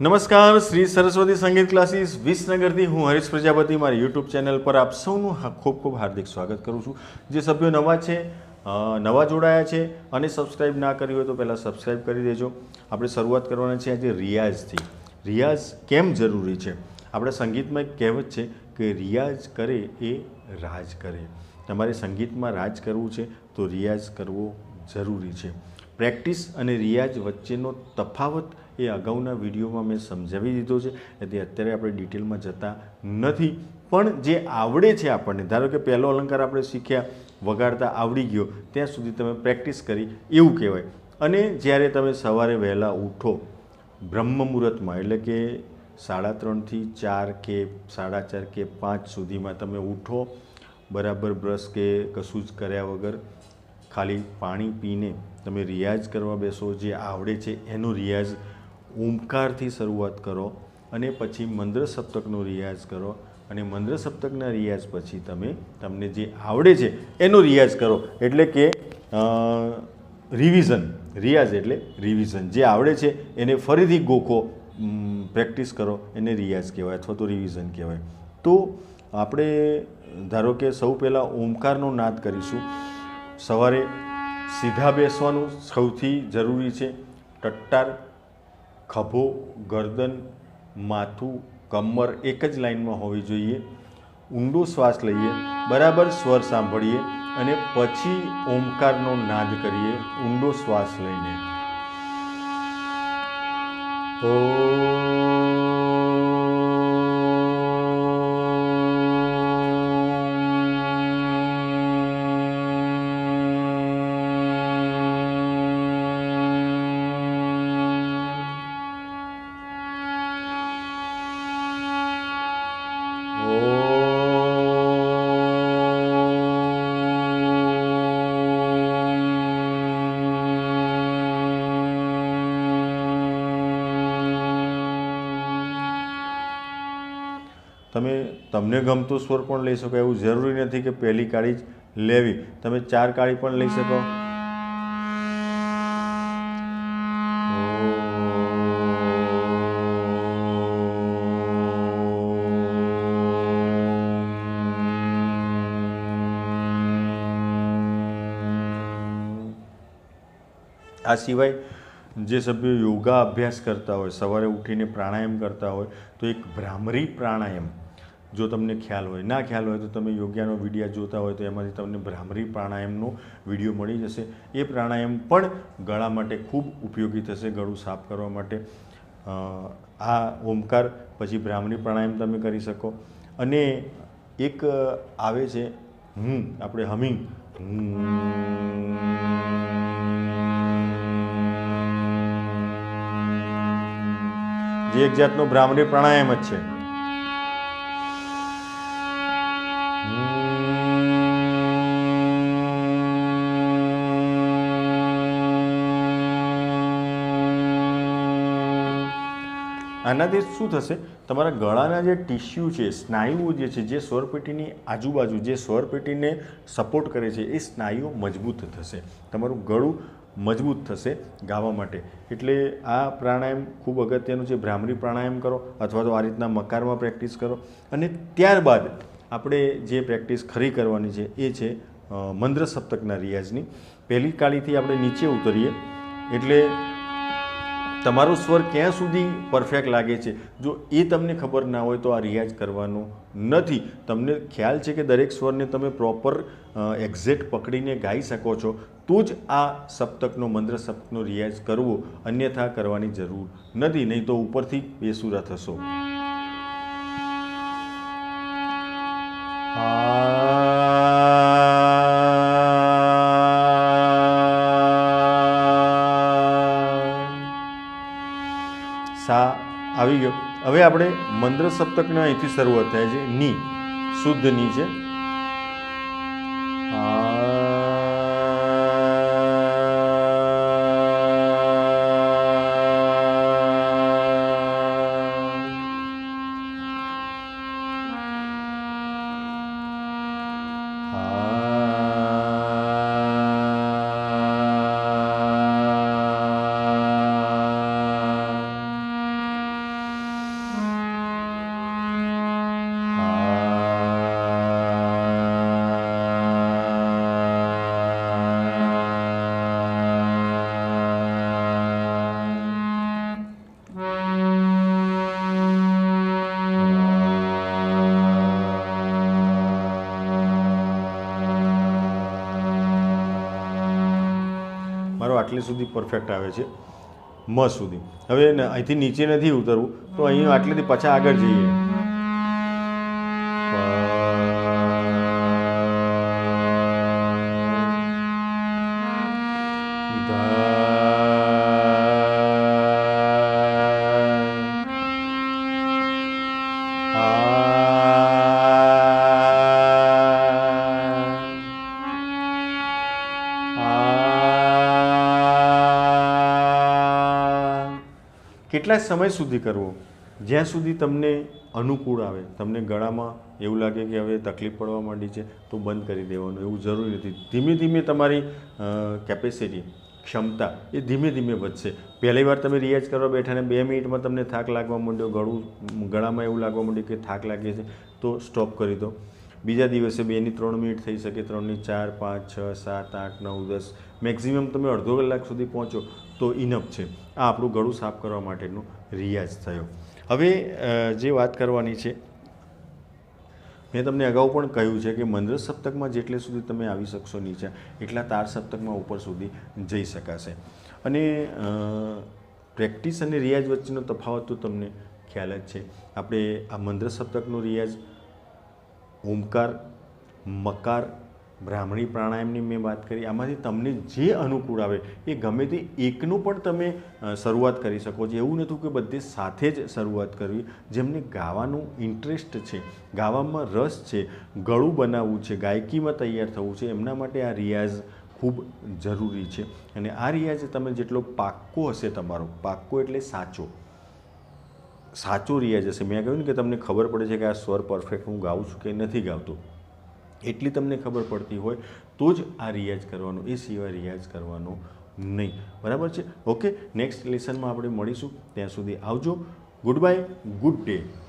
નમસ્કાર, શ્રી સરસ્વતી સંગીત ક્લાસીસ, વિસનગરથી હું હરીશ પ્રજાપતિ. મારી યુટ્યુબ ચેનલ પર આપ સૌનું ખૂબ ખૂબ હાર્દિક સ્વાગત કરું છું. જે સભ્યો નવા છે નવા જોડાયા છે અને સબસ્ક્રાઇબ ના કર્યું હોય તો પહેલાં સબસ્ક્રાઇબ કરી દેજો. આપણે શરૂઆત કરવાના છે આજે રિયાઝથી. રિયાઝ કેમ જરૂરી છે? આપણે સંગીતમાં એક કહેવત છે કે રિયાઝ કરે એ રાજ કરે. તમારે સંગીતમાં રાજ કરવું છે તો રિયાઝ કરવો જરૂરી છે. પ્રેક્ટિસ અને રિયાઝ વચ્ચેનો તફાવત એ અગાઉના વિડીયોમાં મેં સમજાવી દીધો છે. એટલે અત્યારે આપણે ડિટેલમાં જતા નથી. પણ જે આવડે છે આપણને, ધારો કે પહેલો અલંકાર આપણે શીખ્યા, વગાડતા આવડી ગયો, ત્યાં સુધી તમે પ્રેક્ટિસ કરી, એવું કહેવાય. અને જ્યારે તમે સવારે વહેલા ઉઠો, બ્રહ્મ મુહૂર્તમાં, એટલે કે સાડા ત્રણથી ચાર કે સાડા ચાર કે પાંચ સુધીમાં તમે ઉઠો, બરાબર બ્રશ કે કશું જ કર્યા વગર ખાલી પાણી પીને તમે રિયાઝ કરવા બેસો, જે આવડે છે એનો રિયાઝ ઓમકારથી શરૂઆત કરો અને પછી મંદ્ર સપ્તકનો રિયાઝ કરો અને મંદ્ર સપ્તકના રિયાઝ પછી તમે તમને જે આવડે છે એનો રિયાઝ કરો. એટલે કે રિવિઝન રિયાઝ એટલે રિવિઝન જે આવડે છે એને ફરીથી ગોખો પ્રેક્ટિસ કરો, એને રિયાઝ કહેવાય અથવા તો રિવિઝન કહેવાય. તો આપણે, ધારો કે સૌ પહેલાં ઓમકારનો નાદ કરીશું. સવારે સીધા બેસવાનું સૌથી જરૂરી છે. ટટ્ટાર, ખભો, ગરદન, માથું, કમર એક જ લાઈનમાં હોવી જોઈએ. ઊંડો શ્વાસ લઈએ, બરાબર સ્વર સાંભળીએ અને પછી ઓમકારનો નાદ કરીએ ઊંડો શ્વાસ લઈને. તમે તમને ગમતો સ્વર પણ લઈ શકો? એવું જરૂરી નથી કે પહેલી કાળી જ લેવી. તમે ચાર કાળી પણ લઈ શકો. આ સિવાય જે સભ્યો યોગા અભ્યાસ કરતા હોય, સવારે ઉઠીને પ્રાણાયામ કરતા હોય, તો એક ભ્રામરી પ્રાણાયામ જો તમને ખ્યાલ હોય, ના ખ્યાલ હોય તો તમે યોગ્યાનો વિડીયા જોતા હોય તો એમાંથી તમને ભ્રામરી પ્રાણાયામનો વીડિયો મળી જશે. એ પ્રાણાયામ પણ ગળા માટે ખૂબ ઉપયોગી થશે, ગળું સાફ કરવા માટે. આ ઓમકાર પછી ભ્રામરી પ્રાણાયામ તમે કરી શકો. અને એક આવે છે હું આપણે હમિંગ. જે એક જાતનો ભ્રામરી પ્રાણાયામ જ છે. આનાથી શું થશે? તમારા ગળાના જે ટિશ્યુ છે, સ્નાયુઓ જે છે, જે સ્વરપેટીની આજુબાજુ જે સ્વરપેટીને સપોર્ટ કરે છે, એ સ્નાયુઓ મજબૂત થશે. તમારું ગળું મજબૂત થશે ગાવા માટે. એટલે આ પ્રાણાયામ ખૂબ અગત્યનું છે. ભ્રામરી પ્રાણાયામ કરો અથવા તો આ રીતના મકારમાં પ્રેક્ટિસ કરો. અને ત્યારબાદ આપણે જે પ્રેક્ટિસ ખરી કરવાની છે, એ છે મંદ્ર સપ્તકના રિયાઝની. પહેલી કાળીથી આપણે નીચે ઉતરીએ. એટલે તમારો સ્વર ક્યાં સુધી પરફેક્ટ લાગે છે? જો એ તમને ખબર ના હોય તો આ રિયાઝ કરવાનો નથી. તમને ખ્યાલ છે કે દરેક સ્વરને તમે પ્રોપર એક્ઝેક્ટ પકડીને ગાઈ શકો છો, તો જ આ સપ્તકનો મંદ્ર સપ્તકનો રિયાઝ કરવો અન્યથા કરવાની જરૂર નથી. નહીં તો ઉપરથી બેસુરા થશો. સા આવી ગયો. હવે આપણે મંદ્ર સપ્તકને અહીંથી શરૂઆત થાય છે. ની. શુદ્ધની છે. આટલી સુધી પરફેક્ટ આવે છે. મ સુધી. હવે અહીંથી નીચે નથી ઉતરવું, તો અહીં આટલેથી પાછા આગળ જઈએ. કેટલા સમય સુધી કરવો? જ્યાં સુધી તમને અનુકૂળ આવે. તમને ગળામાં એવું લાગે કે હવે તકલીફ પડવા માંડી છે, તો બંધ કરી દેવાનું. એવું જરૂરી નથી. ધીમે ધીમે તમારી કેપેસિટી ક્ષમતા એ ધીમે ધીમે વધશે. પહેલી વાર તમે રિયાઝ કરવા બેઠા ને બે મિનિટમાં તમને થાક લાગવા માંડ્યો, ગળું, ગળામાં એવું લાગવા માંડ્યું કે થાક લાગે છે, તો સ્ટોપ કરી દો. બીજા દિવસે બેની ત્રણ મિનિટ થઈ શકે, ત્રણની ચાર, પાંચ, છ, સાત, આઠ, નવ, દસ. મેક્ઝિમમ તમે અડધો કલાક સુધી પહોંચો તો ઇનફ છે. આ આપણું ગળું સાફ કરવા માટેનો રિયાઝ થયો. હવે જે વાત કરવાની છે, મેં તમને અગાઉ પણ કહ્યું છે કે મંદ્ર સપ્તકમાં જેટલે સુધી તમે આવી શકશો નીચે, એટલા તાર સપ્તકમાં ઉપર સુધી જઈ શકાશે. અને પ્રેક્ટિસ અને રિયાઝ વચ્ચેનો તફાવત તો તમને ખ્યાલ જ છે. આપણે આ મંદ્ર સપ્તકનો રિયાઝ ઓમકાર મકાર, બ્રાહ્મણી પ્રાણાયામની મેં વાત કરી, આમાંથી તમને જે અનુકૂળ આવે એ ગમે તે એકનું પણ તમે શરૂઆત કરી શકો છો. એવું નહોતું કે બધે સાથે જ શરૂઆત કરવી. જેમને ગાવાનું ઇન્ટરેસ્ટ છે, ગાવામાં રસ છે, ગળું બનાવવું છે, ગાયકીમાં તૈયાર થવું છે, એમના માટે આ રિયાઝ ખૂબ જરૂરી છે. અને આ રિયાઝ તમે જેટલો પાક્કો હશે તમારો, પાક્કો એટલે સાચો. સાચો રિયાઝ હશે મેં કહ્યું ને કે તમને ખબર પડે છે કે આ સ્વર પરફેક્ટ હું ગાઉં છું કે નથી ગાતો એટલી તમને ખબર પડતી હોય તો જ આ રિયાઝ કરવાનો, એ સિવાય રિયાઝ કરવાનો નહીં. બરાબર છે? ઓકે નેક્સ્ટ લેસનમાં આપણે મળીશું. ત્યાં સુધી આવજો. Good bye good day